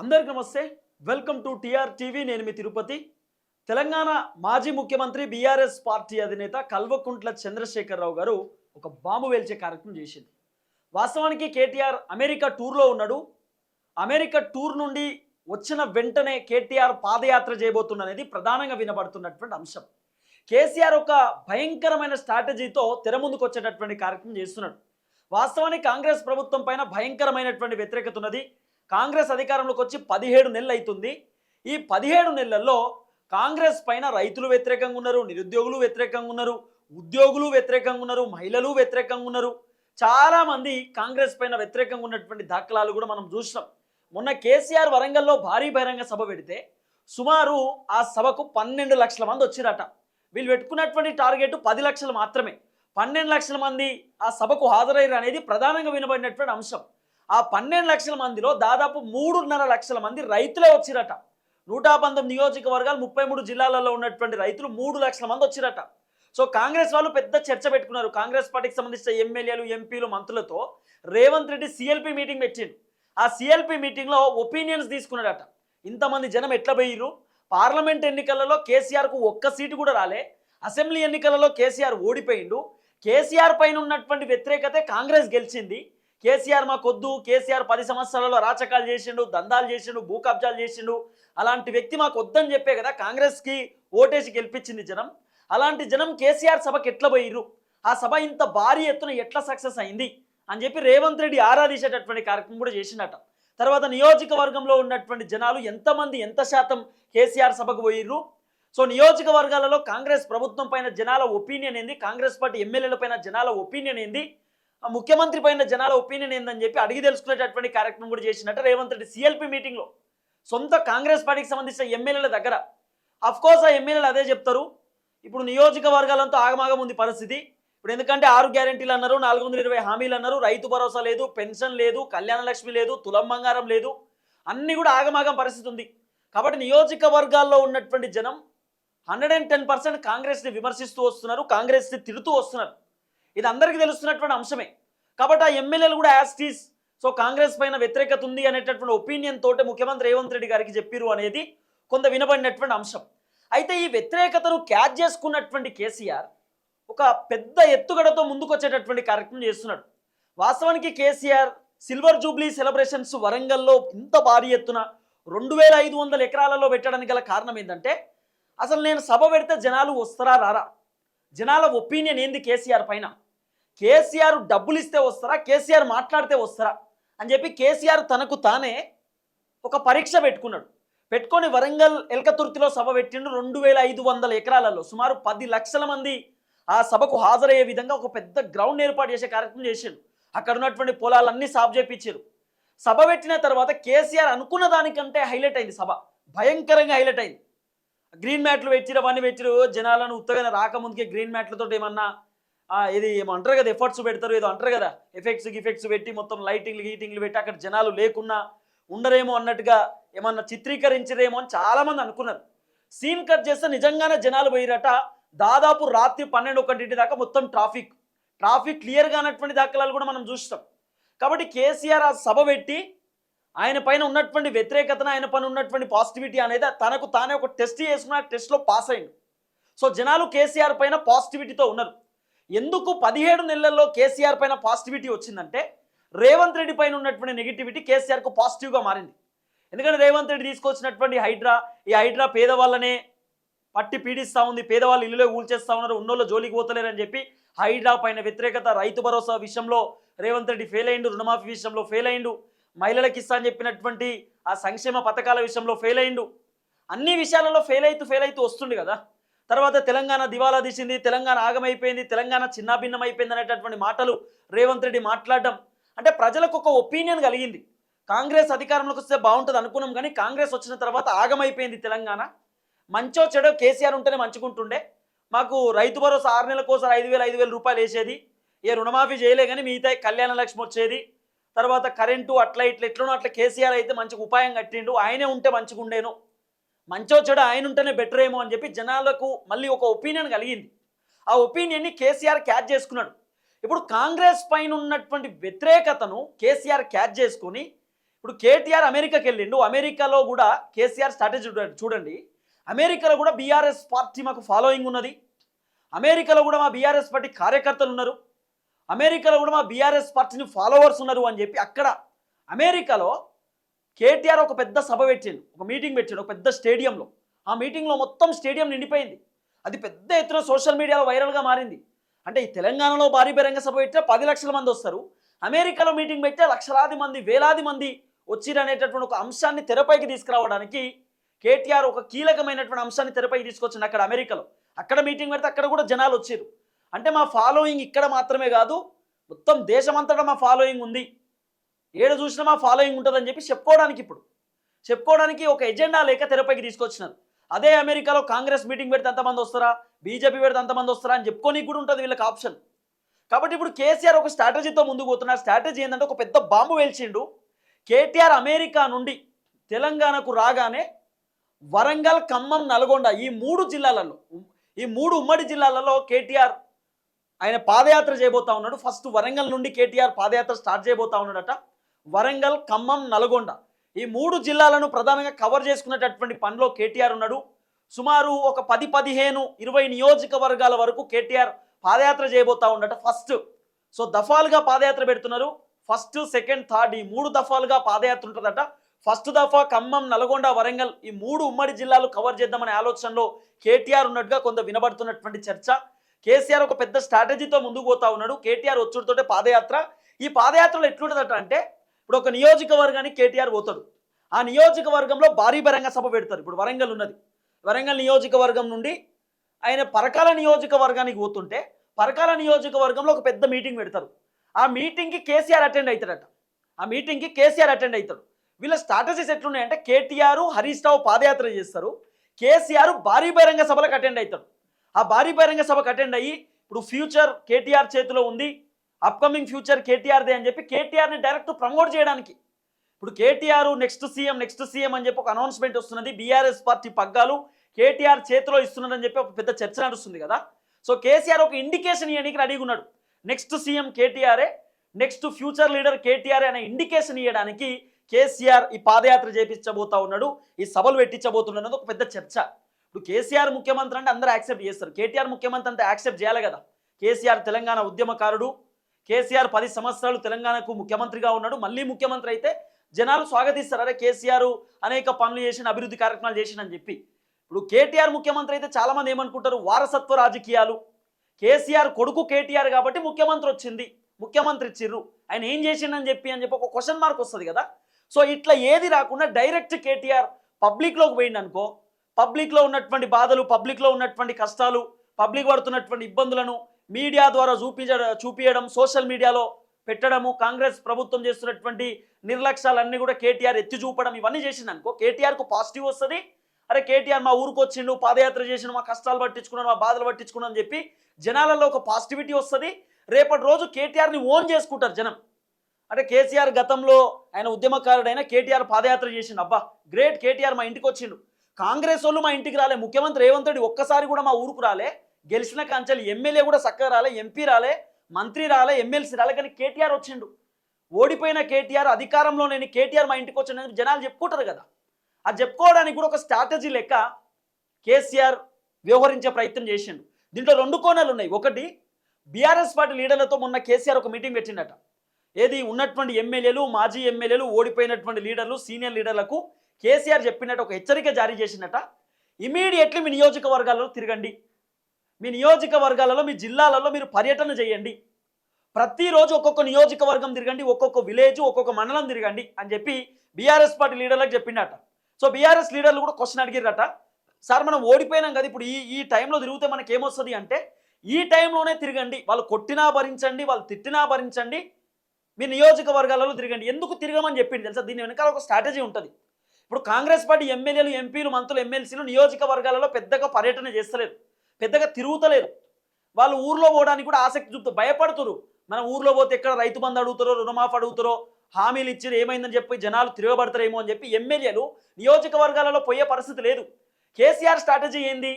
అందరికి నమస్తే. Welcome to TR TV. నేను మీ తిరుపతి. తెలంగాణ మాజీ ముఖ్యమంత్రి బీఆర్ఎస్ పార్టీ అధినేత కల్వకుంట్ల చంద్రశేఖరరావు గారు ఒక బాంబు వేల్చే కార్యక్రమం చేసింది. వాస్తవానికి కేటీఆర్ అమెరికా టూర్లో ఉన్నాడు. అమెరికా టూర్ నుండి వచ్చిన వెంటనే కేటీఆర్ పాదయాత్ర చేయబోతున్న అనేది ప్రధానంగా వినబడుతున్నటువంటి అంశం. కేసీఆర్ ఒక భయంకరమైన స్ట్రాటజీతో తెర ముందుకు వచ్చేటటువంటి కార్యక్రమం చేస్తున్నాడు. వాస్తవానికి కాంగ్రెస్ ప్రభుత్వం పైన భయంకరమైనటువంటి వ్యతిరేకత ఉన్నది. కాంగ్రెస్ అధికారంలోకి వచ్చి పదిహేడు నెలలు అవుతుంది ఈ పదిహేడు నెలల్లో కాంగ్రెస్ పైన రైతులు వ్యతిరేకంగా ఉన్నారు నిరుద్యోగులు వ్యతిరేకంగా ఉన్నారు ఉద్యోగులు వ్యతిరేకంగా ఉన్నారు మహిళలు వ్యతిరేకంగా ఉన్నారు. చాలామంది కాంగ్రెస్ పైన వ్యతిరేకంగా ఉన్నటువంటి దాఖలాలు కూడా మనం చూసినాం. మొన్న కేసీఆర్ వరంగల్లో భారీ బహిరంగ సభ పెడితే సుమారు ఆ సభకు పన్నెండు లక్షల మంది వచ్చిరట. వీళ్ళు పెట్టుకున్నటువంటి టార్గెట్ పది లక్షలు మాత్రమే. పన్నెండు లక్షల మంది ఆ సభకు హాజరయ్యారు అనేది ప్రధానంగా వినబడినటువంటి అంశం. ఆ పన్నెండు లక్షల మందిలో దాదాపు మూడున్నర లక్షల మంది రైతులే వచ్చిరట. నూట పంతొమ్మిది నియోజకవర్గాలు ముప్పై మూడు జిల్లాలలో ఉన్నటువంటి రైతులు మూడు లక్షల మంది వచ్చిరట. సో కాంగ్రెస్ వాళ్ళు పెద్ద చర్చ పెట్టుకున్నారు. కాంగ్రెస్ పార్టీకి సంబంధించిన ఎమ్మెల్యేలు ఎంపీలు మంత్రులతో రేవంత్ రెడ్డి సిఎల్పి మీటింగ్ పెట్టిండు. ఆ సిఎల్పి మీటింగ్లో ఒపీనియన్స్ తీసుకున్నాడట. ఇంతమంది జనం ఎట్లా పోయిర్రు? పార్లమెంట్ ఎన్నికలలో కేసీఆర్కు ఒక్క సీటు కూడా రాలే. అసెంబ్లీ ఎన్నికలలో కేసీఆర్ ఓడిపోయిండు. కేసీఆర్ పైన ఉన్నటువంటి వ్యతిరేకతే కాంగ్రెస్ గెలిచింది. కేసీఆర్ మాకొద్దు కేసీఆర్ పది సంవత్సరాలలో రాచకాలు చేసిండు దందాలు చేసిండు భూ కబ్జాలు చేసిండు. అలాంటి వ్యక్తి మాకు వద్దని చెప్పే కదా కాంగ్రెస్కి ఓటేసి గెలిపించింది జనం. అలాంటి జనం కేసీఆర్ సభకి ఎట్లా పోయిర్రు? ఆ సభ ఇంత భారీ ఎత్తున ఎట్లా సక్సెస్ అయింది? అని చెప్పి రేవంత్ రెడ్డి ఆరాధించేటటువంటి కార్యక్రమం కూడా చేసిండట. తర్వాత నియోజకవర్గంలో ఉన్నటువంటి జనాలు ఎంతమంది ఎంత శాతం కేసీఆర్ సభకు పోయిర్రు? సో నియోజకవర్గాలలో కాంగ్రెస్ ప్రభుత్వం పైన జనాల ఒపీనియన్ ఏంది? కాంగ్రెస్ పార్టీ ఎమ్మెల్యేల పైన జనాల ఒపీనియన్ ఏంది? ముఖ్యమంత్రి పైన జనాల ఒపీనియన్ ఏందని చెప్పి అడిగి తెలుసుకునేటటువంటి కార్యక్రమం కూడా చేసినట్టు రేవంత్ రెడ్డి సిఎల్పి మీటింగ్లో సొంత కాంగ్రెస్ పార్టీకి సంబంధించిన ఎమ్మెల్యేల దగ్గర. అఫ్కోర్స్ ఆ ఎమ్మెల్యేలు అదే చెప్తారు. ఇప్పుడు నియోజకవర్గాలంతా ఆగమాగం ఉంది పరిస్థితి. ఇప్పుడు ఎందుకంటే ఆరు గ్యారెంటీలు అన్నారు నాలుగు వందల ఇరవై హామీలు అన్నారు రైతు భరోసా లేదు పెన్షన్ లేదు కళ్యాణ లక్ష్మి లేదు తులం బంగారం లేదు. అన్నీ కూడా ఆగమాగం పరిస్థితి ఉంది. కాబట్టి నియోజకవర్గాల్లో ఉన్నటువంటి జనం హండ్రెడ్ అండ్ టెన్ పర్సెంట్ కాంగ్రెస్ని విమర్శిస్తూ వస్తున్నారు కాంగ్రెస్ని తిడుతూ వస్తున్నారు. ఇది అందరికీ తెలుస్తున్నటువంటి అంశమే. కాబట్టి ఆ ఎమ్మెల్యేలు కూడా యాస్టీస్ సో కాంగ్రెస్ పైన వ్యతిరేకత ఉంది అనేటటువంటి ఒపీనియన్ తోటే ముఖ్యమంత్రి రేవంత్ రెడ్డి గారికి చెప్పిరు అనేది కొంత వినబడినటువంటి అంశం. అయితే ఈ వ్యతిరేకతను క్యాచ్ చేసుకున్నటువంటి కేసీఆర్ ఒక పెద్ద ఎత్తుగడతో ముందుకొచ్చేటటువంటి కార్యక్రమం చేస్తున్నాడు. వాస్తవానికి కేసీఆర్ సిల్వర్ జూబ్లీ సెలబ్రేషన్స్ వరంగల్లో ఇంత భారీ ఎత్తున రెండు వేల ఐదు వందల ఎకరాలలో పెట్టడానికి గల కారణం ఏంటంటే అసలు నేను సభ పెడితే జనాలు వస్తారా రారా? జనాల ఒపీనియన్ ఏంది కేసీఆర్ పైన? కేసీఆర్ డబ్బులు ఇస్తే వస్తారా కేసీఆర్ మాట్లాడితే వస్తారా అని చెప్పి కేసీఆర్ తనకు తానే ఒక పరీక్ష పెట్టుకున్నాడు. పెట్టుకొని వరంగల్ ఎల్కతుర్తిలో సభ పెట్టిండు రెండు వేల ఐదు వందల ఎకరాలలో సుమారు పది లక్షల మంది ఆ సభకు హాజరయ్యే విధంగా ఒక పెద్ద గ్రౌండ్ ఏర్పాటు చేసే కార్యక్రమం చేసిండు. అక్కడ ఉన్నటువంటి పొలాలన్నీ సాఫ్ చేపించారు సభ పెట్టిన తర్వాత కేసీఆర్ అనుకున్న దానికంటే హైలైట్ అయింది సభ. భయంకరంగా హైలైట్ అయింది. గ్రీన్ మ్యాట్లు పెట్టిరు అవన్నీ పెట్టిరు జనాలను ఉత్తగానే రాకముందుకే గ్రీన్ మ్యాట్లతో ఏమన్నా ఇది ఏమో అంటారు కదా ఎఫర్ట్స్ పెడతారు ఏదో అంటారు కదా ఎఫెక్ట్స్ గిఫెక్ట్స్ పెట్టి మొత్తం లైటింగ్లు గీటింగ్లు పెట్టి అక్కడ జనాలు లేకున్నా ఉండరేమో అన్నట్టుగా ఏమన్నా చిత్రీకరించరేమో అని చాలామంది అనుకున్నారు. సీన్ కట్ చేస్తే నిజంగానే జనాలు పోయిరట. దాదాపు రాత్రి పన్నెండు ఒకటింటి దాకా మొత్తం ట్రాఫిక్ ట్రాఫిక్ క్లియర్గా అన్నటువంటి దాఖలాలు కూడా మనం చూస్తాం. కాబట్టి కేసీఆర్ ఆ సభ పెట్టి ఆయన పైన ఉన్నటువంటి వ్యతిరేకతను ఆయన పైన ఉన్నటువంటి పాజిటివిటీ అనేది తనకు తానే ఒక టెస్ట్ చేసుకున్న టెస్ట్లో పాస్ అయింది సో జనాలు కేసీఆర్ పైన పాజిటివిటీతో ఉన్నారు. ఎందుకు పదిహేడు నెలల్లో కేసీఆర్ పైన పాజిటివిటీ వచ్చిందంటే రేవంత్ రెడ్డి పైన ఉన్నటువంటి నెగిటివిటీ కేసీఆర్కు పాజిటివ్గా మారింది. ఎందుకంటే రేవంత్ రెడ్డి తీసుకొచ్చినటువంటి హైడ్రా ఈ హైడ్రా పేదవాళ్ళనే పట్టి పీడిస్తూ ఉంది పేదవాళ్ళు ఇల్లులో ఊల్చేస్తూ ఉన్నారు ఉన్నోళ్ళు జోలికి పోతలేరని చెప్పి హైడ్రా పైన వ్యతిరేకత రైతు భరోసా విషయంలో రేవంత్ రెడ్డి ఫెయిల్ అయిండు రుణమాఫీ విషయంలో ఫెయిల్ అయిండు మహిళలకు ఇస్తా అని చెప్పినటువంటి ఆ సంక్షేమ పథకాల విషయంలో ఫెయిల్ అయిండు అన్ని విషయాలలో ఫెయిల్ అవుతూ ఫెయిల్ అవుతూ వస్తుంది కదా. తర్వాత తెలంగాణ దివాలా తీసింది తెలంగాణ ఆగమైపోయింది తెలంగాణ చిన్నాభిన్నం అయిపోయింది అనేటటువంటి మాటలు రేవంత్ రెడ్డి మాట్లాడడం అంటే ప్రజలకు ఒక ఒపీనియన్ కలిగింది. కాంగ్రెస్ అధికారంలోకి వస్తే బాగుంటుంది అనుకున్నాం కానీ కాంగ్రెస్ వచ్చిన తర్వాత ఆగమైపోయింది తెలంగాణ. మంచో చెడో కేసీఆర్ ఉంటేనే మంచుకుంటుండే. మాకు రైతు భరోసా ఆరు నెలల కోసం ఐదు వేలు ఐదు వేల రూపాయలు వేసేది. ఏ రుణమాఫీ చేయలే కానీ మిగతా కళ్యాణ లక్ష్మి వచ్చేది. తర్వాత కరెంటు అట్లా ఇట్లా ఎట్లనో అట్లా కేసీఆర్ అయితే మంచిగా ఉపాయం కట్టిండు. ఆయనే ఉంటే మంచిగా ఉండేను మంచో చెడు ఆయన ఉంటేనే బెటర్ ఏమో అని చెప్పి జనాలకు మళ్ళీ ఒక ఒపీనియన్ కలిగింది. ఆ ఒపీనియన్ని కేసీఆర్ క్యాచ్ చేసుకున్నాడు. ఇప్పుడు కాంగ్రెస్ పైన ఉన్నటువంటి వ్యతిరేకతను కేసీఆర్ క్యాచ్ చేసుకొని ఇప్పుడు కేటీఆర్ అమెరికాకి వెళ్ళిండు. అమెరికాలో కూడా కేసీఆర్ స్ట్రాటజీ చూడండి చూడండి. అమెరికాలో కూడా బీఆర్ఎస్ పార్టీ మాకు ఫాలోయింగ్ ఉన్నది. అమెరికాలో కూడా మా బీఆర్ఎస్ పార్టీ కార్యకర్తలు ఉన్నారు. అమెరికాలో కూడా మా బీఆర్ఎస్ పార్టీని ఫాలోవర్స్ ఉన్నారు అని చెప్పి అక్కడ అమెరికాలో కేటీఆర్ ఒక పెద్ద సభ పెట్టాడు ఒక మీటింగ్ పెట్టాడు ఒక పెద్ద స్టేడియంలో. ఆ మీటింగ్లో మొత్తం స్టేడియం నిండిపోయింది. అది పెద్ద ఎత్తున సోషల్ మీడియాలో వైరల్గా మారింది. అంటే ఈ తెలంగాణలో భారీ బహిరంగ సభ పెట్టినా పది లక్షల మంది వస్తారు. అమెరికాలో మీటింగ్ పెట్టే లక్షలాది మంది వేలాది మంది వచ్చిరనేటటువంటి ఒక అంశాన్ని తెరపైకి తీసుకురావడానికి కేటీఆర్ ఒక కీలకమైనటువంటి అంశాన్ని తెరపైకి తీసుకొచ్చింది అక్కడ అమెరికాలో. అక్కడ మీటింగ్ పెడితే అక్కడ కూడా జనాలు వచ్చారు అంటే మా ఫాలోయింగ్ ఇక్కడ మాత్రమే కాదు మొత్తం దేశమంతటా మా ఫాలోయింగ్ ఉంది. ఏడు చూసినా మా ఫాలోయింగ్ ఉంటుందని చెప్పి చెప్పుకోవడానికి ఇప్పుడు. చెప్పుకోవడానికి ఒక ఎజెండా లేక తెరపైకి తీసుకొచ్చినారు. అదే అమెరికాలో కాంగ్రెస్ మీటింగ్ పెడితే అంతమంది వస్తారా? బీజేపీ పెడితే అంతమంది వస్తారా అని చెప్పుకోనికి కూడా ఉంటుంది వీళ్ళకి ఆప్షన్ కాబట్టి ఇప్పుడు కేసీఆర్ ఒక స్ట్రాటజీతో ముందుకు పోతున్నారు. స్ట్రాటజీ ఏంటంటే ఒక పెద్ద బాంబు వేల్చిండు కేటీఆర్ అమెరికా నుండి తెలంగాణకు రాగానే వరంగల్ ఖమ్మం నల్గొండ ఈ మూడు జిల్లాలలో ఈ మూడు ఉమ్మడి జిల్లాలలో కేటీఆర్ ఆయన పాదయాత్ర చేయబోతా ఉన్నాడు. ఫస్ట్ వరంగల్ నుండి కేటీఆర్ పాదయాత్ర స్టార్ట్ చేయబోతా ఉన్నాడట. వరంగల్ ఖమ్మం నల్గొండ ఈ మూడు జిల్లాలను ప్రధానంగా కవర్ చేసుకునేటటువంటి పనిలో కేటీఆర్ ఉన్నాడు. సుమారు ఒక పది పదిహేను ఇరవై నియోజకవర్గాల వరకు కేటీఆర్ పాదయాత్ర చేయబోతా ఉండట ఫస్ట్ సో దఫాలుగా పాదయాత్ర పెడుతున్నారు. ఫస్ట్ సెకండ్ థర్డ్ ఈ మూడు దఫాలుగా పాదయాత్ర ఉంటుందట. ఫస్ట్ దఫా ఖమ్మం నల్గొండ వరంగల్ ఈ మూడు ఉమ్మడి జిల్లాలు కవర్ చేద్దామనే ఆలోచనలో కేటీఆర్ ఉన్నట్టుగా కొంత వినబడుతున్నటువంటి చర్చ. కేసీఆర్ ఒక పెద్ద స్ట్రాటజీతో ముందుకు పోతా ఉన్నాడు. కేటీఆర్ వచ్చుడితోటే పాదయాత్ర. ఈ పాదయాత్రలో ఎట్లుంటుందట అంటే ఇప్పుడు ఒక నియోజకవర్గానికి కేటీఆర్ పోతాడు. ఆ నియోజకవర్గంలో భారీ బహిరంగ సభ పెడతారు. ఇప్పుడు వరంగల్ ఉన్నది. వరంగల్ నియోజకవర్గం నుండి ఆయన పరకాల నియోజకవర్గానికి పోతుంటే పరకాల నియోజకవర్గంలో ఒక పెద్ద మీటింగ్ పెడతారు. ఆ మీటింగ్కి కేసీఆర్ అటెండ్ అవుతాడట. ఆ మీటింగ్కి కేసీఆర్ అటెండ్ అవుతాడు. వీళ్ళ స్ట్రాటజీస్ ఎట్లున్నాయంటే కేటీఆర్ హరీష్ రావు పాదయాత్ర చేస్తారు. కేసీఆర్ భారీ బహిరంగ సభలకు అటెండ్ అవుతాడు. ఆ భారీ బహిరంగ సభకు అటెండ్ అయ్యి ఇప్పుడు ఫ్యూచర్ కేటీఆర్ చేతిలో ఉంది. అప్కమింగ్ ఫ్యూచర్ కేటీఆర్దే అని చెప్పి కేటీఆర్ని డైరెక్ట్ ప్రమోట్ చేయడానికి. ఇప్పుడు KTR next CM next CM అని చెప్పి ఒక అనౌన్స్మెంట్ వస్తున్నది. బీఆర్ఎస్ పార్టీ పగ్గాలు కేటీఆర్ చేతిలో ఇస్తున్నారని చెప్పి ఒక పెద్ద చర్చ నడుస్తుంది కదా. సో కేసీఆర్ ఒక ఇండికేషన్ ఇవ్వడానికి రెడీగా ఉన్నాడు. నెక్స్ట్ సీఎం కేటీఆర్ఏ నెక్స్ట్ ఫ్యూచర్ లీడర్ కేటీఆర్ అనే ఇండికేషన్ ఇవ్వడానికి కేసీఆర్ ఈ పాదయాత్ర చేపించబోతా ఉన్నాడు. ఈ సభలు పెట్టించబోతున్నాడు ఒక పెద్ద చర్చ. ఇప్పుడు కేసీఆర్ ముఖ్యమంత్రి అంటే అందరూ యాక్సెప్ట్ చేస్తారు. కేటీఆర్ ముఖ్యమంత్రి అంటే యాక్సెప్ట్ చేయాలి కదా. కేసీఆర్ తెలంగాణ ఉద్యమకారుడు కేసీఆర్ పది సంవత్సరాలు తెలంగాణకు ముఖ్యమంత్రిగా ఉన్నాడు. మళ్ళీ ముఖ్యమంత్రి అయితే జనాలు స్వాగతిస్తారు. అరే కేసీఆర్ అనేక పనులు చేసిన అభివృద్ధి కార్యక్రమాలు చేసినని చెప్పి. ఇప్పుడు కేటీఆర్ ముఖ్యమంత్రి అయితే చాలామంది ఏమనుకుంటారు? వారసత్వ రాజకీయాలు. కేసీఆర్ కొడుకు కేటీఆర్ కాబట్టి ముఖ్యమంత్రి వచ్చింది. ముఖ్యమంత్రి చిర్రు ఆయన ఏం చేసిండని చెప్పి అని చెప్పి ఒక క్వశ్చన్ మార్క్ వస్తుంది కదా. సో ఇట్లా ఏది రాకుండా డైరెక్ట్ కేటీఆర్ పబ్లిక్లోకి పోయింది అనుకో పబ్లిక్లో ఉన్నటువంటి బాధలు పబ్లిక్లో ఉన్నటువంటి కష్టాలు పబ్లిక్ పడుతున్నటువంటి ఇబ్బందులను మీడియా ద్వారా చూపించ చూపించడం సోషల్ మీడియాలో పెట్టడము కాంగ్రెస్ ప్రభుత్వం చేస్తున్నటువంటి నిర్లక్ష్యాలన్నీ కూడా కేటీఆర్ ఎత్తి చూపడం ఇవన్నీ చేసింది అనుకో కేటీఆర్కు పాజిటివ్ వస్తుంది. అరే కేటీఆర్ మా ఊరికి వచ్చిండు పాదయాత్ర చేసిండు మా కష్టాలు పట్టించుకున్నాడు మా బాధలు పట్టించుకున్నాడు అని చెప్పి జనాలలో ఒక పాజిటివిటీ వస్తుంది. రేపటి రోజు కేటీఆర్ని ఓన్ చేసుకుంటారు జనం. అంటే కేసీఆర్ గతంలో ఆయన ఉద్యమకారుడైన కేటీఆర్ పాదయాత్ర చేసిండు. అబ్బా గ్రేట్ కేటీఆర్ మా ఇంటికి వచ్చిండు. కాంగ్రెస్ వాళ్ళు మా ఇంటికి రాలే. ముఖ్యమంత్రి రేవంత్ రెడ్డి ఒక్కసారి కూడా మా ఊరుకు రాలే. గెలిచిన కంచెలు ఎమ్మెల్యే కూడా చక్కగా రాలే ఎంపీ రాలే మంత్రి రాలే ఎమ్మెల్సీ రాలే కానీ కేటీఆర్ వచ్చిండు. ఓడిపోయిన కేటీఆర్ అధికారంలో నేను కేటీఆర్ మా ఇంటికి వచ్చిన జనాలు చెప్పుకుంటారు కదా. అది చెప్పుకోవడానికి కూడా ఒక స్ట్రాటజీ లెక్క కేసీఆర్ వ్యవహరించే ప్రయత్నం చేసిండు. దీంట్లో రెండు కోణాలు ఉన్నాయి. ఒకటి బీఆర్ఎస్ పార్టీ లీడర్లతో మొన్న కేసీఆర్ ఒక మీటింగ్ పెట్టిండట. ఏది ఉన్నటువంటి ఎమ్మెల్యేలు మాజీ ఎమ్మెల్యేలు ఓడిపోయినటువంటి లీడర్లు సీనియర్ లీడర్లకు కేసీఆర్ చెప్పినట్టు ఒక హెచ్చరిక జారీ చేసినట ఇమీడియట్లీ మీ నియోజకవర్గాలలో తిరగండి. మీ నియోజకవర్గాలలో మీ జిల్లాలలో మీరు పర్యటన చేయండి. ప్రతిరోజు ఒక్కొక్క నియోజకవర్గం తిరగండి ఒక్కొక్క విలేజ్ ఒక్కొక్క మండలం తిరగండి అని చెప్పి బీఆర్ఎస్ పార్టీ లీడర్లకు చెప్పిండట సో బీఆర్ఎస్ లీడర్లు కూడా క్వశ్చన్ అడిగిరట సార్ మనం ఓడిపోయినాం కదా ఇప్పుడు ఈ ఈ టైంలో తిరిగితే మనకి ఏమొస్తుంది అంటే ఈ టైంలోనే తిరగండి. వాళ్ళు కొట్టినా భరించండి వాళ్ళు తిట్టినా భరించండి. మీ నియోజకవర్గాలలో తిరగండి. ఎందుకు తిరగమని చెప్పింది తెలుసా? దీని వెనకాల ఒక స్ట్రాటజీ ఉంటుంది. ఇప్పుడు కాంగ్రెస్ పార్టీ ఎమ్మెల్యేలు ఎంపీలు మంత్రులు ఎమ్మెల్సీలు నియోజకవర్గాలలో పెద్దగా పర్యటన చేస్తలేదు పెద్దగా తిరుగుతలేరు. వాళ్ళు ఊర్లో పోవడానికి కూడా ఆసక్తి చూపుతూ భయపడుతురు. మనం ఊర్లో పోతే ఎక్కడ రైతు బంధు అడుగుతారో రుణమాఫ్ అడుగుతారో హామీలు ఇచ్చారు ఏమైందని చెప్పి జనాలు తిరగబడతారేమో అని చెప్పి ఎమ్మెల్యేలు నియోజకవర్గాలలో పోయే పరిస్థితి లేదు. కేసీఆర్ స్ట్రాటజీ ఏంది?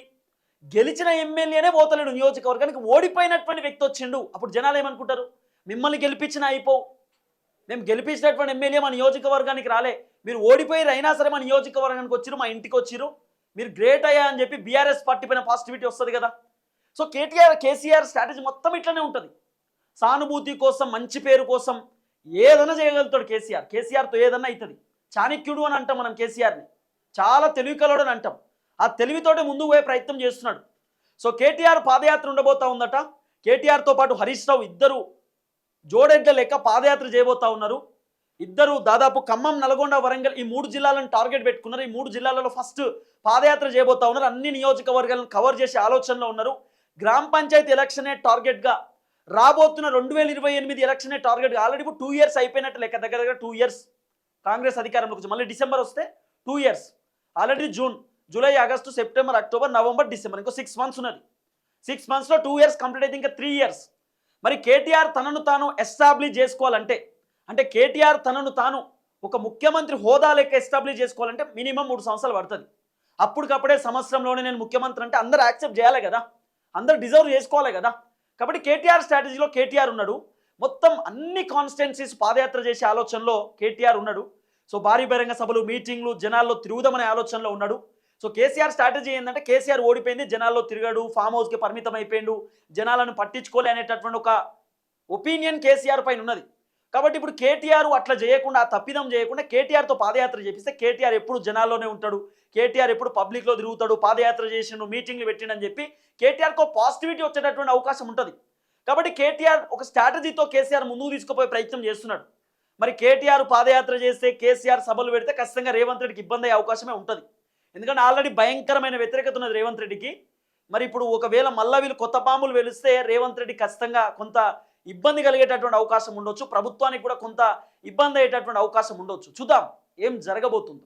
గెలిచిన ఎమ్మెల్యేనే పోతలేడు నియోజకవర్గానికి. ఓడిపోయినటువంటి వ్యక్తి వచ్చిండు. అప్పుడు జనాలు ఏమనుకుంటారు? మిమ్మల్ని గెలిపించిన అయిపోవు మేము గెలిపించినటువంటి ఎమ్మెల్యే మా నియోజకవర్గానికి రాలే. మీరు ఓడిపోయి అయినా సరే మా నియోజకవర్గానికి వచ్చిరు మా ఇంటికి వచ్చిరు మీరు గ్రేట్ అయ్యా అని చెప్పి బీఆర్ఎస్ పార్టీ పైన పాజిటివిటీ వస్తుంది కదా. సో కేటీఆర్ కేసీఆర్ స్ట్రాటజీ మొత్తం ఇట్లనే ఉంటుంది. సానుభూతి కోసం మంచి పేరు కోసం ఏదైనా చేయగలుగుతాడు కేసీఆర్ కేసీఆర్తో ఏదన్నా అవుతుంది చాణక్యుడు అని అంటాం మనం కేసీఆర్ని చాలా తెలివి కలడు అని అంటాం. ఆ తెలివితోటే ముందుకు పోయే ప్రయత్నం చేస్తున్నాడు. సో కేటీఆర్ పాదయాత్ర ఉండబోతా ఉందట. కేటీఆర్తో పాటు హరీష్ రావు ఇద్దరు జోడెడ్ల లెక్క పాదయాత్ర చేయబోతా ఉన్నారు. ఇద్దరు దాదాపు ఖమ్మం నల్గొండ వరంగల్ ఈ మూడు జిల్లాలను టార్గెట్ పెట్టుకున్నారు. ఈ మూడు జిల్లాలలో ఫస్ట్ పాదయాత్ర చేయబోతా ఉన్నారు. అన్ని నియోజకవర్గాలను కవర్ చేసే ఆలోచనలో ఉన్నారు. గ్రామ పంచాయతీ ఎలక్షనే టార్గెట్గా రాబోతున్న రెండు వేల ఇరవై ఎనిమిది ఎలక్షనే టార్గెట్గా ఆల్రెడీ ఇప్పుడు టూ ఇయర్స్ అయిపోయినట్టు లెక్క దగ్గర దగ్గర టూ ఇయర్స్ కాంగ్రెస్ అధికారంలోకి వచ్చి మళ్ళీ డిసెంబర్ వస్తే two years. Already June July August September October November December ఇంకో సిక్స్ మంత్స్ ఉన్నది. సిక్స్ మంత్స్లో టూ ఇయర్స్ కంప్లీట్ అయితే ఇంకా త్రీ ఇయర్స్ మరి కేటీఆర్ తనను తాను ఎస్టాబ్లిష్ చేసుకోవాలంటే అంటే కేటీఆర్ తనను తాను ఒక ముఖ్యమంత్రి హోదా లెక్క ఎస్టాబ్లిష్ చేసుకోవాలంటే మినిమం మూడు సంవత్సరాలు పడుతుంది. అప్పటికప్పుడే సంవత్సరంలోనే నేను ముఖ్యమంత్రి అంటే అందరూ యాక్సెప్ట్ చేయాలి కదా. అందరూ డిజర్వ్ చేసుకోవాలి కదా. కాబట్టి కేటీఆర్ స్ట్రాటజీలో కేటీఆర్ ఉన్నాడు. మొత్తం అన్ని కాన్స్టిట్యున్సీస్ పాదయాత్ర చేసే ఆలోచనలో కేటీఆర్ ఉన్నాడు. సో భారీ బహిరంగ సభలు మీటింగ్లు జనాల్లో తిరుగుదామనే ఆలోచనలో ఉన్నాడు. సో కేసీఆర్ స్ట్రాటజీ ఏంటంటే కేసీఆర్ ఓడిపోయింది జనాల్లో తిరిగాడు ఫామ్ హౌస్కి పరిమితం అయిపోయిండు జనాలను పట్టించుకోలే అనేటటువంటి ఒక ఒపీనియన్ కేసీఆర్ పైన ఉన్నది. కాబట్టి ఇప్పుడు కేటీఆర్ అట్లా చేయకుండా ఆ తప్పిదం చేయకుండా కేటీఆర్తో పాదయాత్ర చేపిస్తే కేటీఆర్ ఎప్పుడు జనాల్లోనే ఉంటాడు. కేటీఆర్ ఎప్పుడు పబ్లిక్లో తిరుగుతాడు పాదయాత్ర చేసిండు మీటింగ్లు పెట్టిండని చెప్పి కేటీఆర్కు పాజిటివిటీ వచ్చేటటువంటి అవకాశం ఉంటుంది. కాబట్టి కేటీఆర్ ఒక స్ట్రాటజీతో కేసీఆర్ ముందుకు తీసుకుపోయే ప్రయత్నం చేస్తున్నాడు. మరి కేటీఆర్ పాదయాత్ర చేస్తే కేసీఆర్ సభలు పెడితే ఖచ్చితంగా రేవంత్ రెడ్డికి ఇబ్బంది అయ్యే అవకాశమే ఉంటుంది. ఎందుకంటే ఆల్రెడీ భయంకరమైన వ్యతిరేకత ఉన్నది రేవంత్ రెడ్డికి. మరి ఇప్పుడు ఒకవేళ మళ్ళా వీళ్ళు కొత్త పాములు వెలిస్తే రేవంత్ రెడ్డి ఖచ్చితంగా కొంత ఇబ్బంది కలిగేటటువంటి అవకాశం ఉండొచ్చు. ప్రభుత్వానికి కూడా కొంత ఇబ్బంది అయ్యేటటువంటి అవకాశం ఉండొచ్చు. చూద్దాం ఏం జరగబోతుందో.